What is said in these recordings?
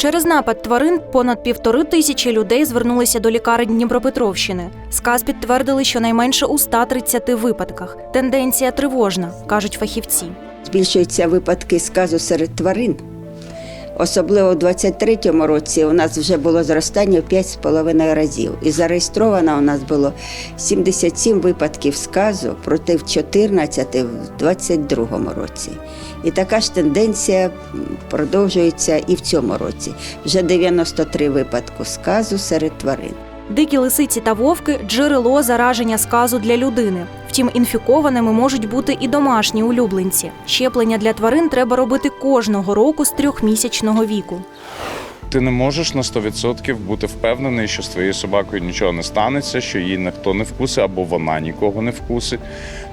Через напад тварин понад півтори тисячі людей звернулися до лікарень Дніпропетровщини. Сказ підтвердили щонайменше у 130 випадках. Тенденція тривожна, кажуть фахівці. Збільшуються випадки сказу серед тварин. Особливо у 23-му році у нас вже було зростання в 5,5 разів. І зареєстровано у нас було 77 випадків сказу проти 14 в 22-му році. І така ж тенденція продовжується і в цьому році. Вже 93 випадку сказу серед тварин. Дикі лисиці та вовки джерело зараження сказу для людини. Втім, інфікованими можуть бути і домашні улюбленці. Щеплення для тварин треба робити кожного року з трьохмісячного віку. Ти не можеш на 100% бути впевнений, що з твоєю собакою нічого не станеться, що її ніхто не вкусить або вона нікого не вкусить.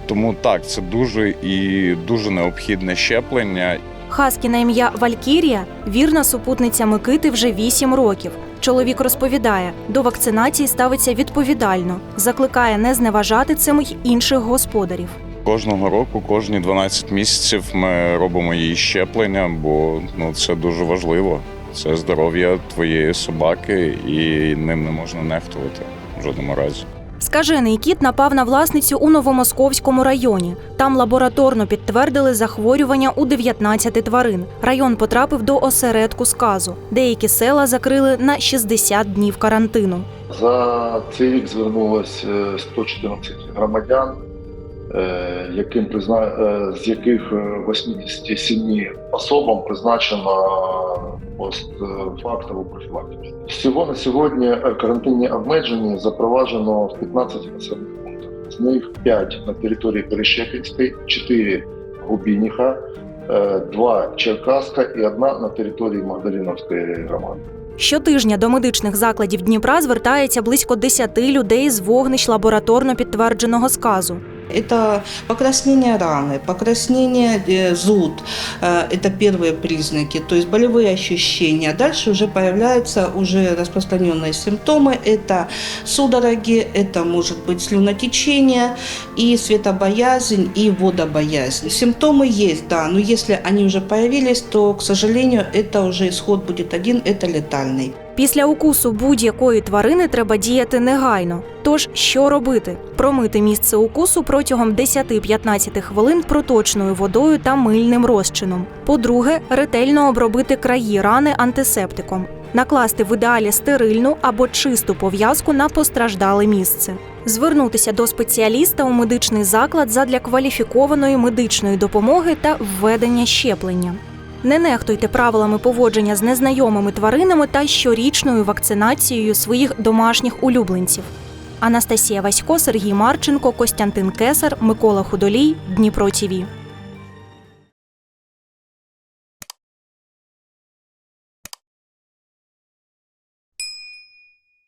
Тому так, це дуже і дуже необхідне щеплення. Хаскі на ім'я Валькірія вірна супутниця Микити вже 8 років. Чоловік розповідає, до вакцинації ставиться відповідально, закликає не зневажати цим інших господарів. Кожного року, кожні 12 місяців ми робимо їй щеплення, бо ну це дуже важливо. Це здоров'я твоєї собаки, і ним не можна нехтувати в жодному разі. Скажений кіт напав на власницю у Новомосковському районі. Там лабораторно підтвердили захворювання у 19 тварин. Район потрапив до осередку сказу. Деякі села закрили на 60 днів карантину. За цей рік звернулось е, 114 громадян, е, яким е, з яких е, 87 особам призначено постфактову профілактику. Всього на сьогодні е, карантинні обмеження запроваджено в 15 населених пунктах. З них 5 на території Перещепінської, 4 Губініха, 2 Черкаска і 1 на території Магдаліновської громади. Щотижня до медичних закладів Дніпра звертається близько 10 людей з вогнищ лабораторно підтвердженого сказу. Это покраснение раны, покраснение э, зуд. Э, Это первые признаки, то есть болевые ощущения. Дальше уже появляются уже распространенные симптомы. Это судороги, это может быть слюнотечение и светобоязнь, и водобоязнь. Симптомы есть, да, но если они уже появились, то, к сожалению, это уже исход будет один, это летальный. Після укусу будь-якої тварини треба діяти негайно. Тож що робити? Промити місце укусу протягом 10-15 хвилин проточною водою та мильним розчином. По-друге, ретельно обробити краї рани антисептиком, накласти в ідеалі стерильну або чисту пов'язку на постраждале місце. Звернутися до спеціаліста у медичний заклад задля кваліфікованої медичної допомоги та введення щеплення. Не нехтуйте правилами поводження з незнайомими тваринами та щорічною вакцинацією своїх домашніх улюбленців. Анастасія Васько, Сергій Марченко, Костянтин Кесар, Микола Худолій, Дніпро ТІВІ.